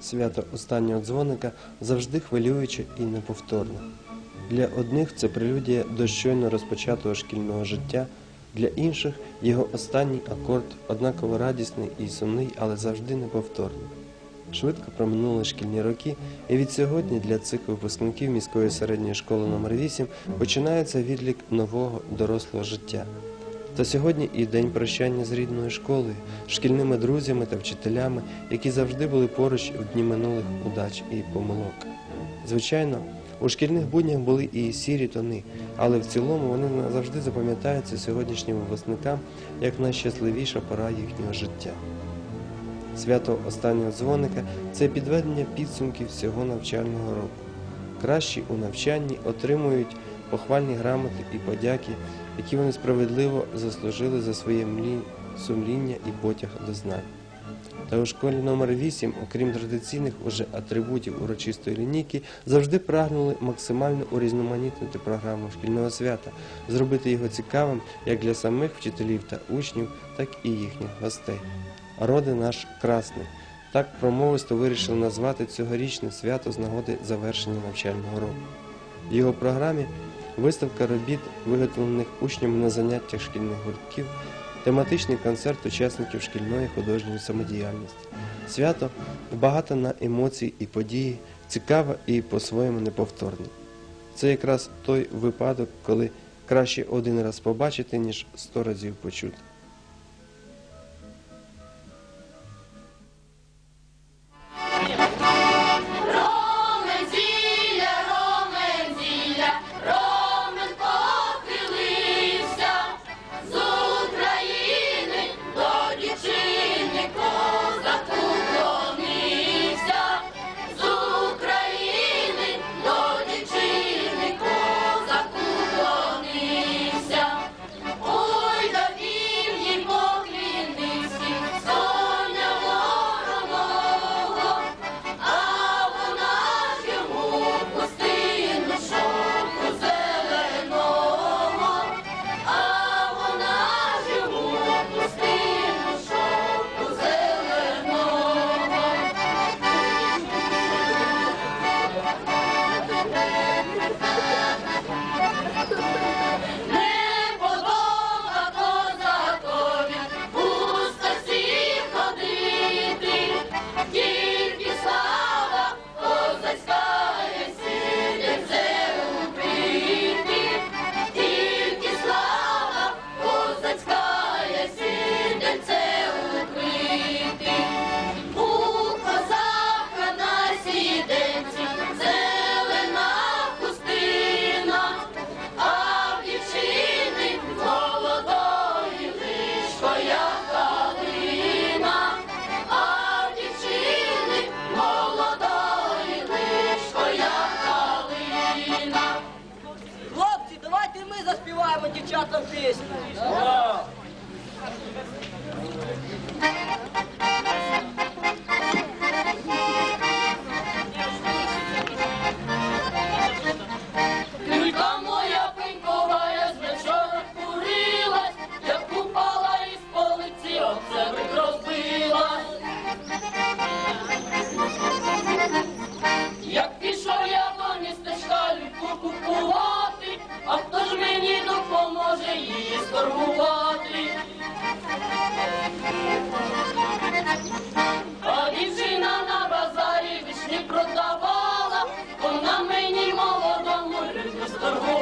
Свято останнього дзвоника завжди хвилююче і неповторне. Для одних це прелюдія до щойно розпочатого шкільного життя, для інших його останній акорд однаково радісний і сумний, але завжди неповторний. Швидко проминули шкільні роки, і від сьогодні для цих випускників міської середньої школи номер 8 починається відлік нового дорослого життя. Та сьогодні і день прощання з рідною школою, шкільними друзями та вчителями, які завжди були поруч у дні минулих удач і помилок. Звичайно, у шкільних буднях були і сірі тони, але в цілому вони назавжди запам'ятаються сьогоднішнім випускникам як найщасливіша пора їхнього життя. Свято останнього дзвоника це підведення підсумків всього навчального року. Кращі у навчанні отримують похвальні грамоти і подяки, які вони справедливо заслужили за своє сумління і потяг до знань. Та у школі номер 8, окрім традиційних уже атрибутів урочистої лінійки, завжди прагнули максимально урізноманітнити програму шкільного свята, зробити його цікавим як для самих вчителів та учнів, так і їхніх гостей. Роди наш красний. Так промовисто вирішили назвати цьогорічне свято з нагоди завершення навчального року. В його програмі виставка робіт, виготовлених учнями на заняттях шкільних гуртків, тематичний концерт учасників шкільної художньої самодіяльності. Свято багато на емоції і події, цікаве і по-своєму неповторне. Це якраз той випадок, коли краще один раз побачити, ніж сто разів почути. ми заспіваємо дівчатам пісню. Вона мені молодому люльку